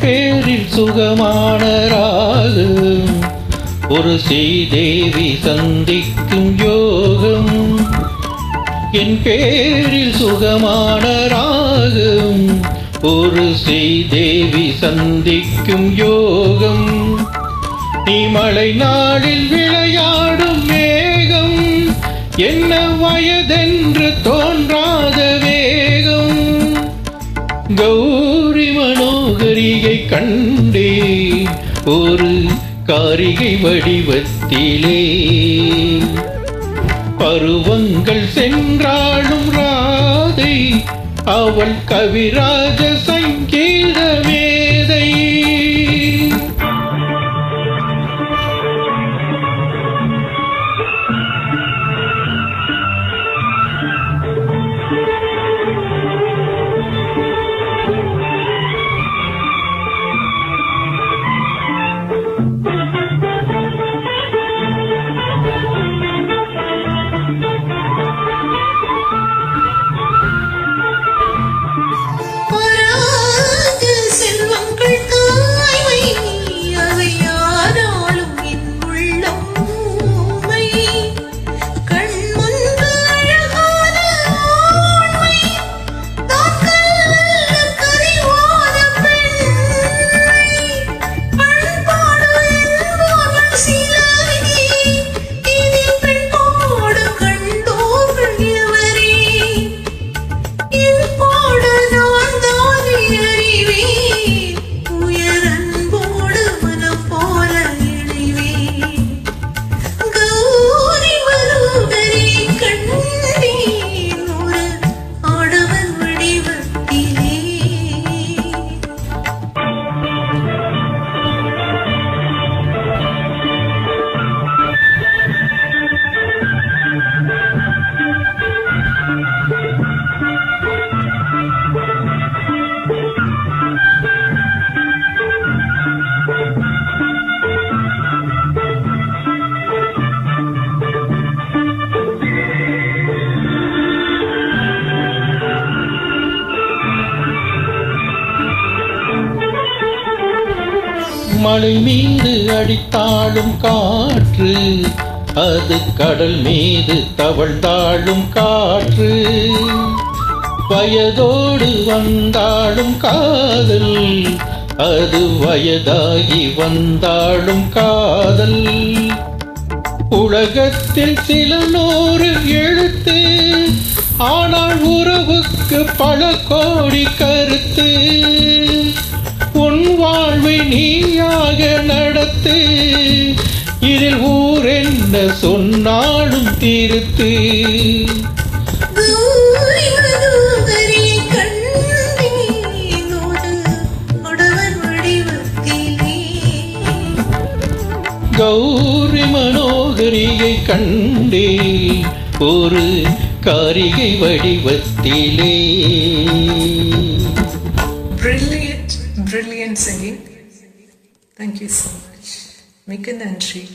பேரில் சுகமான ராகம் ஒரு ஸ்ரீதேவி சந்திக்கும் யோகம். என் பேரில் சுகமான ராகம் ஒரு ஸ்ரீதேவி சந்திக்கும் யோகம். நீ மழை நாளில் விளையாடும் மேகம். என்ன வயதென்று தோன்றாத வேகம் கௌ மனோகரியை கண்டே ஒரு காரிகை வடிவத்திலே. பருவங்கள் சென்றாலும் ராதை அவள் கவிராஜ மலை மீது அடித்தாளும் காற்று அது கடல் மீது தவழ்ந்தாளும் காற்று. வயதோடு வந்தாலும் காதல் அது வயதாகி வந்தாலும் காதல். உலகத்தில் சில நூறு எழுத்து ஆனால் உறவுக்கு பல கோடி கருத்து. வாழ்வை நீயாக நடத்து இதில் ஊர் என்ன சொன்னாலும் திருத்து. கௌரி மனோகரியை கண்டே ஒரு காரிகை வடிவத்திலே. brilliant singing. Thank you so much. Make an entry.